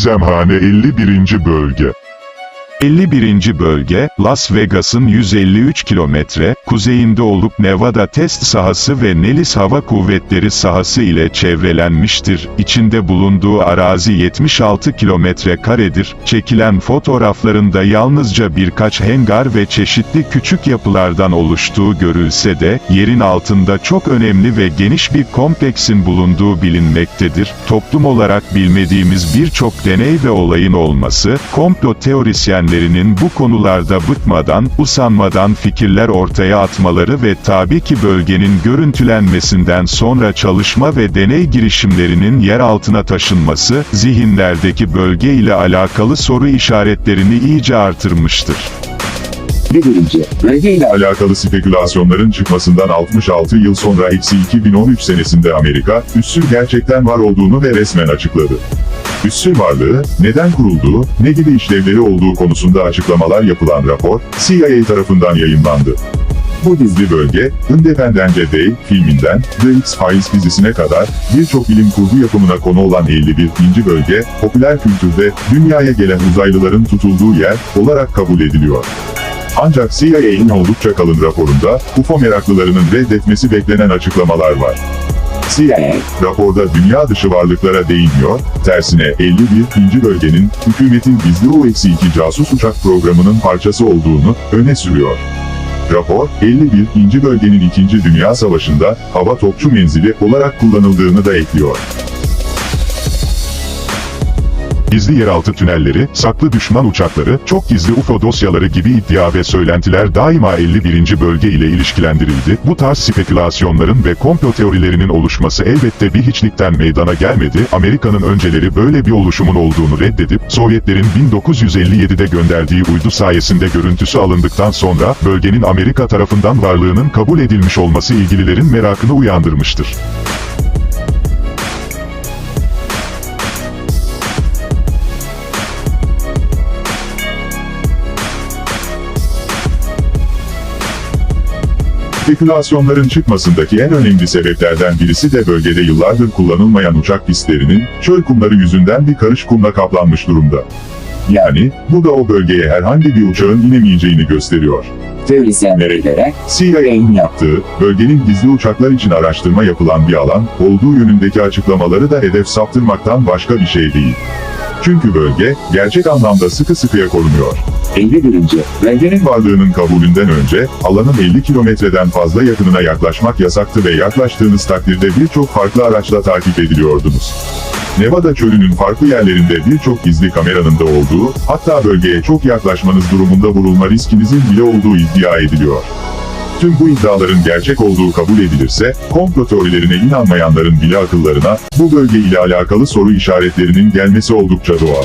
Gizemhane 51. Bölge 51. bölge, Las Vegas'ın 153 kilometre, kuzeyinde olup Nevada test sahası ve Nellis Hava Kuvvetleri sahası ile çevrelenmiştir. İçinde bulunduğu arazi 76 kilometre karedir. Çekilen fotoğraflarında yalnızca birkaç hangar ve çeşitli küçük yapılardan oluştuğu görülse de, yerin altında çok önemli ve geniş bir kompleksin bulunduğu bilinmektedir. Toplum olarak bilmediğimiz birçok deney ve olayın olması, komplo teorisyenlerinin bu konularda bıkmadan, usanmadan fikirler ortaya atmaları ve tabii ki bölgenin görüntülenmesinden sonra çalışma ve deney girişimlerinin yer altına taşınması, zihinlerdeki bölge ile alakalı soru işaretlerini iyice artırmıştır. Birinci, bölgeyle alakalı spekülasyonların çıkmasından 66 yıl sonra eksi 2013 senesinde Amerika, üssün gerçekten var olduğunu ve resmen açıkladı. Üssün varlığı, neden kurulduğu, ne gibi işlevleri olduğu konusunda açıklamalar yapılan rapor, CIA tarafından yayınlandı. Bu gizli bölge, Independence'de Day filminden The X-Files dizisine kadar birçok bilim kurgu yapımına konu olan 51. bölge, popüler kültürde dünyaya gelen uzaylıların tutulduğu yer olarak kabul ediliyor. Ancak CIA'nin oldukça kalın raporunda, UFO meraklılarının reddetmesi beklenen açıklamalar var. CIA, raporda dünya dışı varlıklara değinmiyor, tersine 51. bölgenin, hükümetin gizli U-2 casus uçak programının parçası olduğunu öne sürüyor. Rapor, 51. bölgenin 2. Dünya Savaşı'nda hava topçu menzili olarak kullanıldığını da ekliyor. Gizli yeraltı tünelleri, saklı düşman uçakları, çok gizli UFO dosyaları gibi iddia ve söylentiler daima 51. bölge ile ilişkilendirildi. Bu tarz spekülasyonların ve komplo teorilerinin oluşması elbette bir hiçlikten meydana gelmedi. Amerika'nın önceleri böyle bir oluşumun olduğunu reddedip, Sovyetlerin 1957'de gönderdiği uydu sayesinde görüntüsü alındıktan sonra, bölgenin Amerika tarafından varlığının kabul edilmiş olması ilgililerin merakını uyandırmıştır. Spekülasyonların çıkmasındaki en önemli sebeplerden birisi de bölgede yıllardır kullanılmayan uçak pistlerinin, çöl kumları yüzünden bir karış kumla kaplanmış durumda. Yani, bu da o bölgeye herhangi bir uçağın inemeyeceğini gösteriyor. Teorisyenlere CIA'nin yaptığı, bölgenin gizli uçaklar için araştırma yapılan bir alan, olduğu yönündeki açıklamaları da hedef saptırmaktan başka bir şey değil. Çünkü bölge, gerçek anlamda sıkı sıkıya korunuyor. 51. Bölgenin varlığının kabulünden önce, alanın 50 kilometreden fazla yakınına yaklaşmak yasaktı ve yaklaştığınız takdirde birçok farklı araçla takip ediliyordunuz. Nevada çölünün farklı yerlerinde birçok gizli kameranın da olduğu, hatta bölgeye çok yaklaşmanız durumunda vurulma riskinizin bile olduğu iddia ediliyor. Tüm bu iddiaların gerçek olduğu kabul edilirse, komplo teorilerine inanmayanların bile akıllarına, bu bölge ile alakalı soru işaretlerinin gelmesi oldukça doğal.